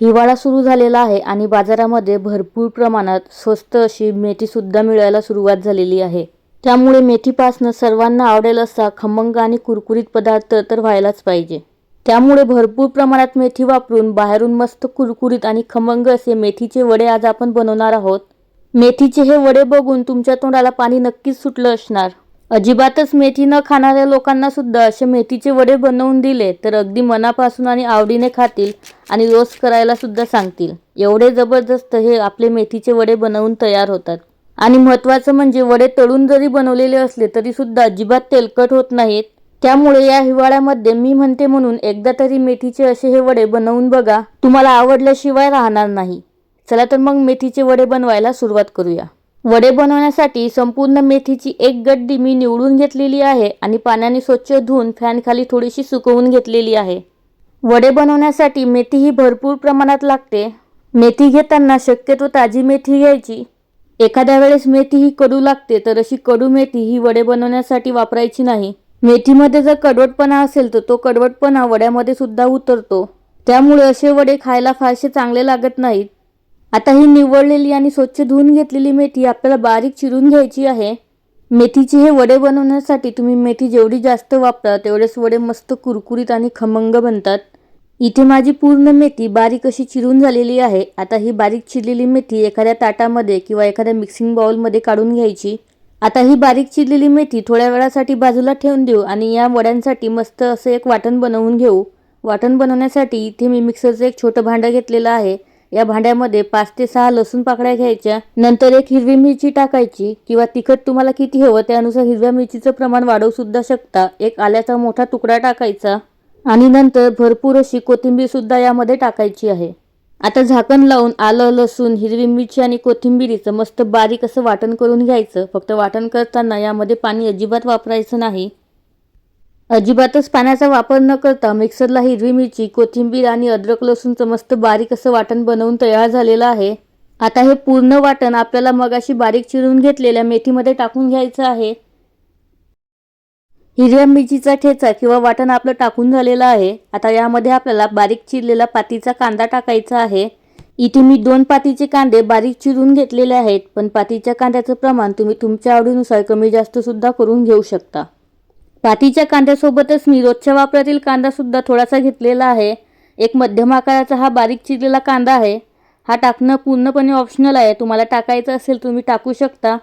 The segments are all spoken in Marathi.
हिवाळा सुरू झालेला आहे आणि बाजारामध्ये भरपूर प्रमाणात स्वस्त अशी मेथीसुद्धा मिळायला सुरुवात झालेली आहे. त्यामुळे मेथीपासनं सर्वांना आवडेल असा खमंग आणि कुरकुरीत पदार्थ तर व्हायलाच पाहिजे. त्यामुळे भरपूर प्रमाणात मेथी वापरून बाहेरून मस्त कुरकुरीत आणि खमंग असे मेथीचे वडे आज आपण बनवणार आहोत. मेथीचे हे वडे बघून तुमच्या तोंडाला पाणी नक्कीच सुटलं असणार. अजिबातच मेथी न खाणाऱ्या लोकांना सुद्धा असे मेथीचे वडे बनवून दिले तर अगदी मनापासून आणि आवडीने खातील आणि रोज करायला सुद्धा सांगतील. एवढे जबरदस्त हे आपले मेथीचे वडे बनवून तयार होतात. आणि महत्त्वाचं म्हणजे वडे तळून जरी बनवलेले असले तरी सुद्धा अजिबात तेलकट होत नाहीत. त्यामुळे या हिवाळ्यामध्ये मी म्हणते म्हणून एकदा तरी मेथीचे असे हे वडे बनवून बघा. तुम्हाला आवडल्याशिवाय राहणार नाही. चला तर मग मेथीचे वडे बनवायला सुरुवात करूया. वडे बनवण्यासाठी संपूर्ण मेथीची एक गड्डी मी निवडून घेतलेली आहे आणि पाण्याने स्वच्छ धुवून फॅनखाली थोडीशी सुकवून घेतलेली आहे. वडे बनवण्यासाठी मेथी ही भरपूर प्रमाणात लागते. मेथी घेताना शक्यतो ताजी मेथी घ्यायची. एखाद्या वेळेस मेथी ही कडू लागते तर अशी कडू मेथी ही वडे बनवण्यासाठी वापरायची नाही. मेथीमध्ये जर कडवटपणा असेल तर तो कडवटपणा वड्यामध्ये सुद्धा उतरतो. त्यामुळे असे वडे खायला फारसे चांगले लागत नाहीत. आता ही निवडलेली आणि स्वच्छ धुवून घेतलेली मेथी आपल्याला बारीक चिरून घ्यायची आहे. मेथीचे हे वडे बनवण्यासाठी तुम्ही मेथी जेवढी जास्त वापरा तेवढेच वडे मस्त कुरकुरीत आणि खमंग बनतात. इथे माझी पूर्ण मेथी बारीक अशी चिरून झालेली आहे. आता ही बारीक चिरलेली मेथी एखाद्या ताटामध्ये किंवा एखाद्या मिक्सिंग बाउलमध्ये काढून घ्यायची. आता ही बारीक चिरलेली मेथी थोड्या वेळासाठी बाजूला ठेवून देऊ आणि या वड्यांसाठी मस्त असं एक वाटण बनवून घेऊ. वाटण बनवण्यासाठी इथे मी मिक्सरचं एक छोटं भांडं घेतलेलं आहे. या भांड्यामध्ये पाच ते सहा लसूण पाकळ्या घ्यायच्या. नंतर एक हिरवी मिरची टाकायची किंवा तिखट तुम्हाला किती हवं त्यानुसार हिरव्या मिरचीचं प्रमाण वाढवू सुद्धा शकता. एक आल्याचा मोठा तुकडा टाकायचा आणि नंतर भरपूर अशी कोथिंबीर सुद्धा यामध्ये टाकायची आहे. आता झाकण लावून आलं लसूण हिरवी मिरची आणि कोथिंबीरीचं मस्त बारीक असं वाटण करून घ्यायचं. फक्त वाटण करताना यामध्ये पाणी अजिबात वापरायचं नाही. अजिबातच पाण्याचा वापर न करता मिक्सरला हिरवी मिरची कोथिंबीर आणि अद्रक लसूणचं मस्त बारीक असं वाटण बनवून तयार झालेलं आहे. आता हे पूर्ण वाटण आपल्याला मगाशी बारीक चिरून घेतलेल्या मेथीमध्ये टाकून घ्यायचं आहे. हिरव्या मिरचीचा ठेचा किंवा वाटण आपलं टाकून झालेलं आहे. आता यामध्ये आपल्याला बारीक चिरलेला पातीचा कांदा टाकायचा आहे. इथे मी दोन पातीचे कांदे बारीक चिरून घेतलेले आहेत पण पातीच्या कांद्याचं प्रमाण तुम्ही तुमच्या आवडीनुसार कमी जास्त सुद्धा करून घेऊ शकता. पातीच्या कांद्यासोबतच मी रोजच्या वापरातील कांदा सुद्धा थोडासा घेतलेला आहे. एक मध्यम आकाराचा हा बारीक चिरलेला कांदा आहे. हा टाकणं पूर्णपणे ऑप्शनल आहे. तुम्हाला टाकायचं असेल तुम्ही टाकू शकता.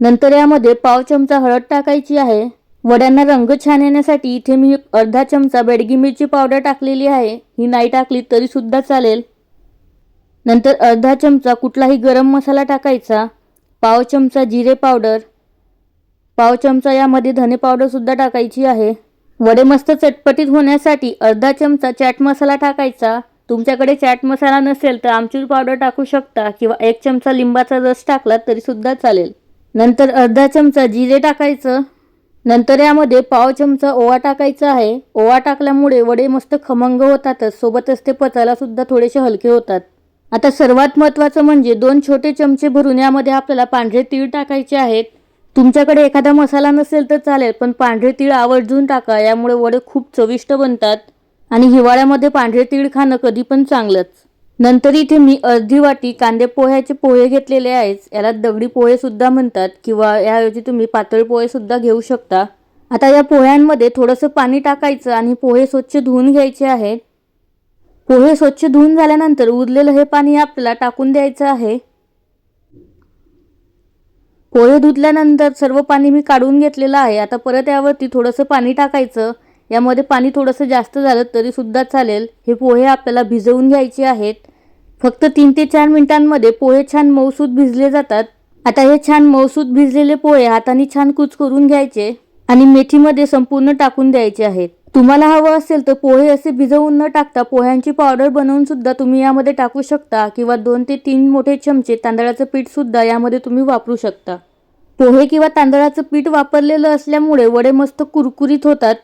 नंतर यामध्ये पाव चमचा हळद टाकायची आहे. वड्यांना रंग छान येण्यासाठी इथे मी अर्धा चमचा बेडगी मिरची पावडर टाकलेली आहे. ही नाही टाकली तरीसुद्धा चालेल. नंतर अर्धा चमचा कुठलाही गरम मसाला टाकायचा. पाव चमचा जिरे पावडर. पाव चमचा यामध्ये धने पावडर सुद्धा टाकायची आहे. वडे मस्त चटपटीत होण्यासाठी अर्धा चमचा चाट मसाला टाकायचा. तुमच्याकडे चाट मसाला नसेल तर आमचूर पावडर टाकू शकता किंवा एक चमचा लिंबाचा रस टाकला तरी सुद्धा चालेल. नंतर अर्धा चमचा जिरे टाकायचं. नंतर यामध्ये पाव चमचा ओवा टाकायचा आहे. ओवा टाकल्यामुळे वडे मस्त खमंग होतातच सोबतच ते पचायला सुद्धा थोडेसे हलके होतात. आता सर्वात महत्त्वाचं म्हणजे दोन छोटे चमचे भरून यामध्ये आपल्याला पांढरे तीळ टाकायचे आहेत. तुमच्याकडे एखादा मसाला नसेल तर चालेल पण पांढरे तीळ आवर्जून टाका यामुळे वडे खूप चविष्ट बनतात. आणि हिवाळ्यामध्ये पांढरे तीळ खाणं कधी पण चांगलंच. नंतर इथे मी अर्धी वाटी कांदे पोह्याचे पोहे घेतलेले आहेत याला दगडी पोहे सुद्धा म्हणतात किंवा याऐवजी तुम्ही पातळ पोहे सुद्धा घेऊ शकता. आता या पोह्यांमध्ये थोडंसं पाणी टाकायचं आणि पोहे स्वच्छ धुवून घ्यायचे आहेत. पोहे स्वच्छ धुवून झाल्यानंतर उरलेलं हे पाणी आपल्याला टाकून द्यायचं आहे. पोहे धुतल्यानंतर सर्व पाणी मी काढून घेतलेलं आहे. आता परत यावरती थोडंसं पाणी टाकायचं. यामध्ये पाणी थोडंसं जास्त झालं तरीसुद्धा चालेल. हे पोहे आपल्याला भिजवून घ्यायचे आहेत. फक्त तीन ते चार मिनिटांमध्ये पोहे छान मऊसूद भिजले जातात. आता हे छान मऊसूत भिजलेले पोहे हाताने छान कुच करून घ्यायचे आणि मेथीमध्ये संपूर्ण टाकून द्यायचे आहेत. तुम्हाला हवं असेल तर पोहे असे भिजवून न टाकता पोह्यांची पावडर बनवून सुद्धा तुम्ही यामध्ये टाकू शकता किंवा दोन ते तीन मोठे चमचे तांदळाचं पीठ सुद्धा यामध्ये तुम्ही वापरू शकता. पोहे किंवा तांदळाचं पीठ वापरलेलं असल्यामुळे वडे मस्त कुरकुरीत होतात.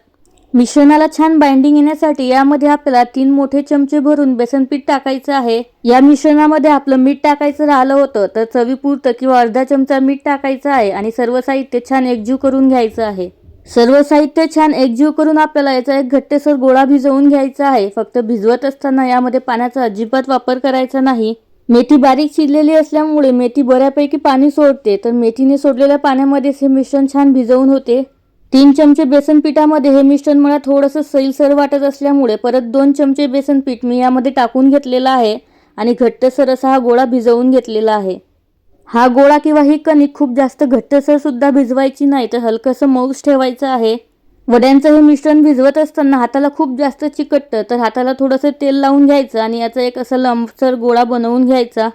मिश्रणाला छान बाइंडिंग येण्यासाठी यामध्ये आपल्याला तीन मोठे चमचे भरून बेसन पीठ टाकायचं आहे. या मिश्रणामध्ये आपलं मीठ टाकायचं राहिलं होतं तर चवीपुरतं किंवा अर्धा चमचा मीठ टाकायचं आहे आणि सर्व साहित्य छान एकजीव करून घ्यायचं आहे. सर्व साहित्य छान एकजीव करून आपल्याला याचा एक घट्टसर गोळा भिजवून घ्यायचा आहे. फक्त भिजवत असताना यामध्ये पाण्याचा अजिबात वापर करायचा नाही. मेथी बारीक चिरलेली असल्यामुळे मेथी बऱ्यापैकी पाणी सोडते. तर मेथीने सोडलेल्या पाण्यामध्येच हे मिश्रण छान भिजवून होते. तीन चमचे बेसन पिठामध्ये हे मिश्रण मला थोडंसं सैलसर वाटत असल्यामुळे परत दोन चमचे बेसन पीठ मी यामध्ये टाकून घेतलेलं आहे आणि घट्टसर असा हा गोळा भिजवून घेतलेला आहे. हा गोळा किंवा ही कणिक खूप जास्त घट्टसर सुद्धा भिजवायची नाही तर हलकंसं मऊच ठेवायचं आहे. वड्यांचं हे मिश्रण भिजवत असताना हाताला खूप जास्त चिकटतं तर हाताला थोडंसं तेल लावून घ्यायचं आणि याचा एक असा लंबसर गोळा बनवून घ्यायचा.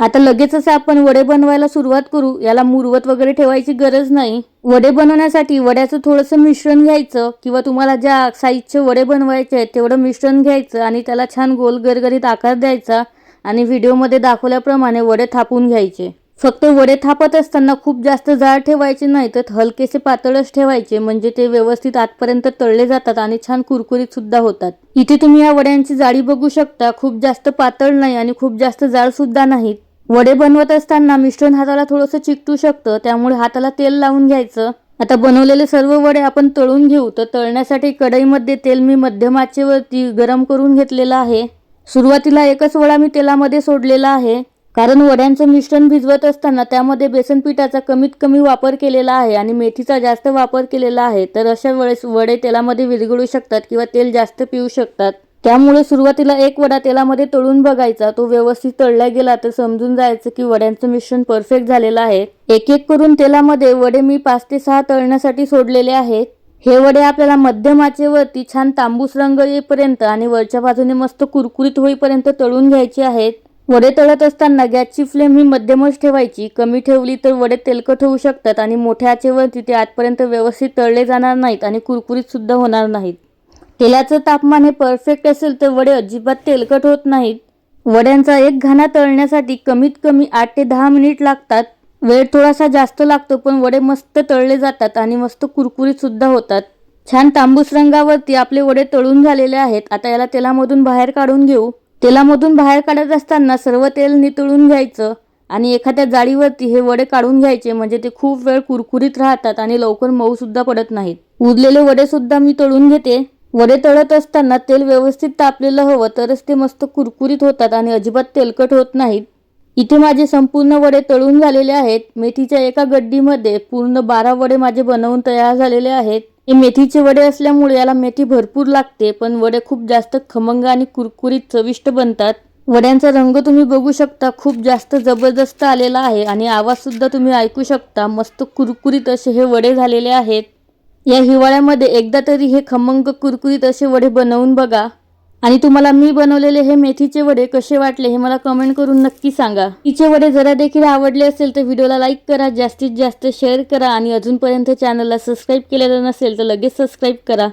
आता लगेचच आपण वडे बनवायला सुरुवात करू याला मुरवत वगैरे ठेवायची गरज नाही. वडे बनवण्यासाठी वड्याचं थोडंसं मिश्रण घ्यायचं किंवा तुम्हाला ज्या साईजचे वडे बनवायचे आहेत तेवढं मिश्रण घ्यायचं आणि त्याला छान गोल गरगरीत आकार द्यायचा आणि व्हिडिओमध्ये दाखवल्याप्रमाणे वडे थापून घ्यायचे. फक्त वडे थापत असताना खूप जास्त जाड ठेवायचे नाही तर हलकेसे पातळच ठेवायचे म्हणजे ते व्यवस्थित आतपर्यंत तळले जातात आणि छान कुरकुरीत सुद्धा होतात. इथे तुम्ही या वड्यांची जाडी बघू शकता खूप जास्त पातळ नाही आणि खूप जास्त जाड सुद्धा नाहीत वडे बनवत असताना मिश्रण हाताला थोडंसं चिकटू शकतं त्यामुळे हाताला तेल लावून घ्यायचं. आता बनवलेले सर्व वडे आपण तळून घेऊ तर तळण्यासाठी कढईमध्ये तेल मी मध्यम आचेवरती गरम करून घेतलेलं आहे. सुरुवातीला एकच वडा मी तेलामध्ये सोडलेला आहे. कारण वड्यांचं मिश्रण भिजवत असताना त्यामध्ये बेसन पिठाचा कमीत कमी वापर केलेला आहे आणि मेथीचा जास्त वापर केलेला आहे तर अशा वेळेस वडे तेलामध्ये विरघळू शकतात किंवा तेल जास्त पिऊ शकतात. त्यामुळे सुरुवातीला एक वडा तेलामध्ये तळून बघायचा तो व्यवस्थित तळला गेला तर समजून जायचं की वड्यांचं मिश्रण परफेक्ट झालेलं आहे. एक एक करून तेलामध्ये वडे मी पाच ते सहा तळण्यासाठी सोडलेले आहेत हे वडे आपल्याला मध्यम आचेवरती छान तांबूस रंग येईपर्यंत आणि वरच्या बाजूने मस्त कुरकुरीत होईपर्यंत तळून घ्यायचे आहेत. वडे तळत असताना गॅसची फ्लेम ही मध्यमच ठेवायची. कमी ठेवली तर वडे तेलकट होऊ शकतात आणि मोठ्या आचेवरती ते आतपर्यंत व्यवस्थित तळले जाणार नाहीत आणि कुरकुरीत सुद्धा होणार नाहीत. तेलाचं तापमान हे परफेक्ट असेल तर वडे अजिबात तेलकट होत नाहीत. वड्यांचा एक घाणा तळण्यासाठी कमीत कमी आठ ते दहा मिनिट लागतात. वेळ थोडासा जास्त लागतो पण वडे मस्त तळले जातात आणि मस्त कुरकुरीत सुद्धा होतात. छान तांबूस रंगावरती आपले वडे तळून झालेले आहेत. आता याला तेलामधून बाहेर काढून घेऊ. तेलामधून बाहेर काढत असताना सर्व तेल नितळून घ्यायचं आणि एखाद्या जाळीवरती हे वडे काढून घ्यायचे म्हणजे ते खूप वेळ कुरकुरीत राहतात आणि लवकर मऊ सुद्धा पडत नाहीत. उरलेले वडे सुद्धा मी तळून घेते. वडे तळत असताना तेल व्यवस्थित तापलेलं हवं तरच ते मस्त कुरकुरीत होतात आणि अजिबात तेलकट होत नाहीत. इथे माझे संपूर्ण वडे तळून झालेले आहेत. मेथीच्या एका गड्डीमध्ये पूर्ण बारा वडे माझे बनवून तयार झालेले आहेत. हे मेथीचे वडे असल्यामुळे याला मेथी भरपूर लागते पण वडे खूप जास्त खमंग आणि कुरकुरीत चविष्ट बनतात. वड्यांचा रंग तुम्ही बघू शकता खूप जास्त जबरदस्त आलेला आहे आणि आवाज सुद्धा तुम्ही ऐकू शकता. मस्त कुरकुरीत असे हे वडे झालेले आहेत. या हिवाळ्यामध्ये एकदा तरी हे खमंग कुरकुरीत असे वडे बनवून बघा. आणि तुम्हाला मी बनवलेले हे मेथीचे वडे कसे वाटले हे मला कमेंट करून नक्की सांगा. तिचे वडे जरा देखील आवडले असेल तर व्हिडिओला लाईक करा जास्तीत जास्त शेअर करा आणि अजूनपर्यंत चॅनलला सबस्क्राईब केलेलं नसेल तर लगेच सबस्क्राईब करा.